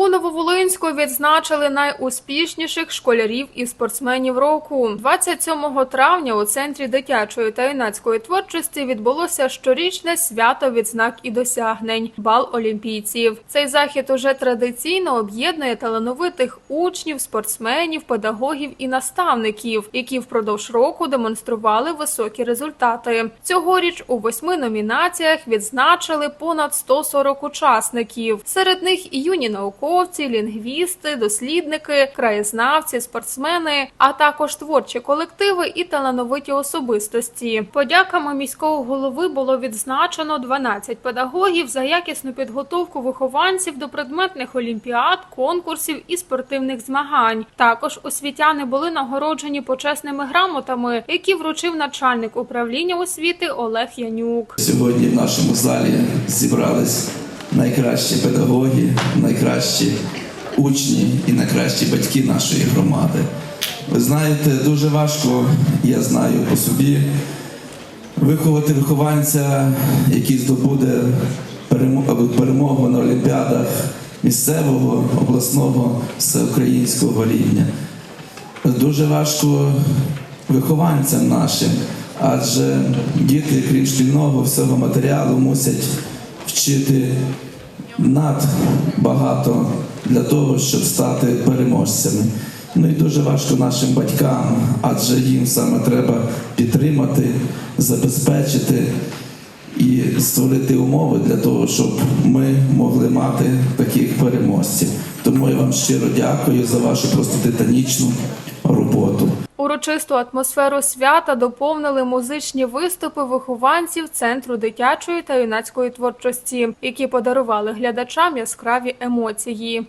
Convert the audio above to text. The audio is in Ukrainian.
У Нововолинську відзначили найуспішніших школярів і спортсменів року. 27 травня у центрі дитячої та юнацької творчості відбулося щорічне свято відзнак і досягнень бал олімпійців. Цей захід уже традиційно об'єднує талановитих учнів, спортсменів, педагогів і наставників, які впродовж року демонстрували високі результати. Цьогоріч у восьми номінаціях відзначили понад 140 учасників. Серед них і юні науковці, лінгвісти, дослідники, краєзнавці, спортсмени, а також творчі колективи і талановиті особистості. Подяками міського голови було відзначено 12 педагогів за якісну підготовку вихованців до предметних олімпіад, конкурсів і спортивних змагань. Також освітяни були нагороджені почесними грамотами, які вручив начальник управління освіти Олег Янюк. Сьогодні в нашому залі зібрались найкращі педагоги, найкращі учні і найкращі батьки нашої громади. Ви знаєте, дуже важко, я знаю по собі, виховати вихованця, який здобуде перемогу на олімпіадах місцевого, обласного, всеукраїнського рівня. Дуже важко вихованцям нашим, адже діти, крім шкільного всього матеріалу, мусять вчити надбагато для того, щоб стати переможцями. Ну і дуже важко нашим батькам, адже їм саме треба підтримати, забезпечити і створити умови для того, щоб ми могли мати таких переможців. Тому я вам щиро дякую за вашу просто титанічну роботу. Урочисту атмосферу свята доповнили музичні виступи вихованців центру дитячої та юнацької творчості, які подарували глядачам яскраві емоції.